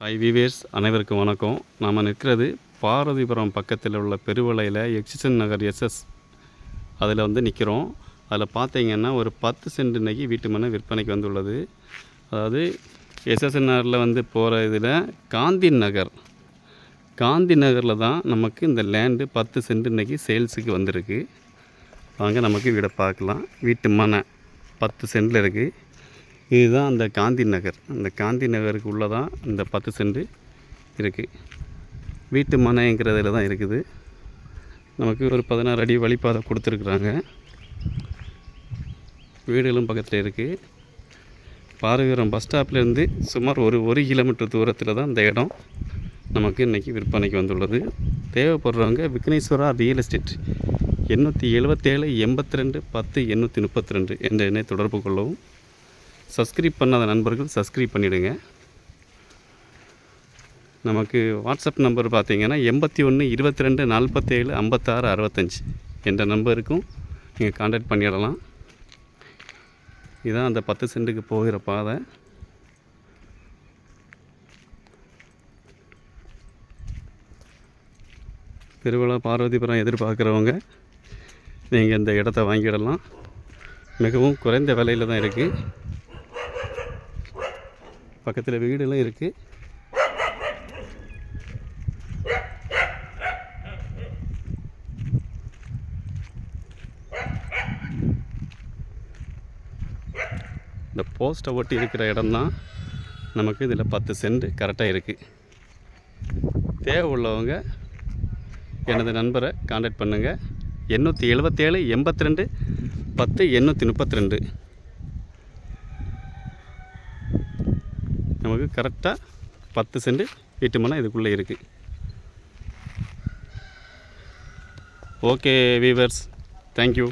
ஐ விவேர்ஸ் அனைவருக்கும் வணக்கம். நாம் நிற்கிறது பாரதிபுரம் பக்கத்தில் உள்ள பெருவலையில் எக்ஸிசன் நகர் எஸ்எஸ் அதில் வந்து நிற்கிறோம் அதில் பார்த்தீங்கன்னா ஒரு பத்து சென்ட் இன்னைக்கு வீட்டு மனை விற்பனைக்கு வந்துள்ளது. அதாவது எஸ்எஸ்என் நகரில் வந்து போகிற இதில் காந்தி நகர். காந்தி நகரில் தான் நமக்கு இந்த லேண்டு பத்து சென்ட் இன்னைக்கு சேல்ஸுக்கு வந்திருக்கு. வாங்க நமக்கு வீடை பார்க்கலாம். வீட்டு மனை பத்து சென்டில் இருக்குது இதுதான் அந்த காந்தி நகர். அந்த காந்தி நகருக்கு உள்ளே தான் இந்த பத்து சென்ட் இருக்குது வீட்டு மனைங்கிறதுல தான் இருக்குது. நமக்கு ஒரு பதினாறு அடி வழிபாதை கொடுத்துருக்குறாங்க. வீடுகளும் பக்கத்தில் இருக்குது பாரவீரம் பஸ் ஸ்டாப்லேருந்து சுமார் ஒரு ஒரு கிலோமீட்டர் தூரத்தில் தான் இந்த இடம் நமக்கு இன்றைக்கி விற்பனைக்கு வந்துள்ளது. தேவைப்படுறவங்க விக்னேஸ்வரா ரியல் எஸ்டேட் எண்ணூற்றி எழுபத்தேழு எண்பத்தி ரெண்டு பத்து எண்ணூற்றி முப்பத்தி ரெண்டு என்ற எண்ணை தொடர்பு கொள்ளவும். சப்ஸ்கிரைப் பண்ணாத நண்பர்கள் சப்ஸ்கிரைப் பண்ணிவிடுங்க நமக்கு வாட்ஸ்அப் நம்பர் பார்த்தீங்கன்னா எண்பத்தி ஒன்று இருபத்தி ரெண்டு நாற்பத்தேழு ஐம்பத்தாறு அறுபத்தஞ்சி என்ற நம்பருக்கும் நீங்கள் காண்டாக்ட் பண்ணிடலாம். இதான் அந்த பத்து சென்ட்டுக்கு போகிற பாதை. திருவிழா பார்வதிபுரம் எதிர்பார்க்குறவங்க நீங்கள் இந்த இடத்த வாங்கிடலாம். மிகவும் குறைந்த விலையில் தான் இருக்குது. பக்கத்தில் வீடெல்லாம் இருக்குது இந்த போஸ்ட்டை ஒட்டி இருக்கிற இடம்தான் நமக்கு இதில் பத்து சென்ட் கரெக்டாக இருக்குது தேவை உள்ளவங்க எனது நண்பரை காண்டாக்ட் பண்ணுங்கள் எண்ணூற்றி எழுபத்தேழு எண்பத்தி ரெண்டு பத்து எண்ணூற்றி முப்பத்தி ரெண்டு நமக்கு கரெக்டாக பத்து சென்ட் வீட்டு மனம் இதுக்குள்ளே இருக்குது ஓகே வீவர்ஸ் தேங்க்யூ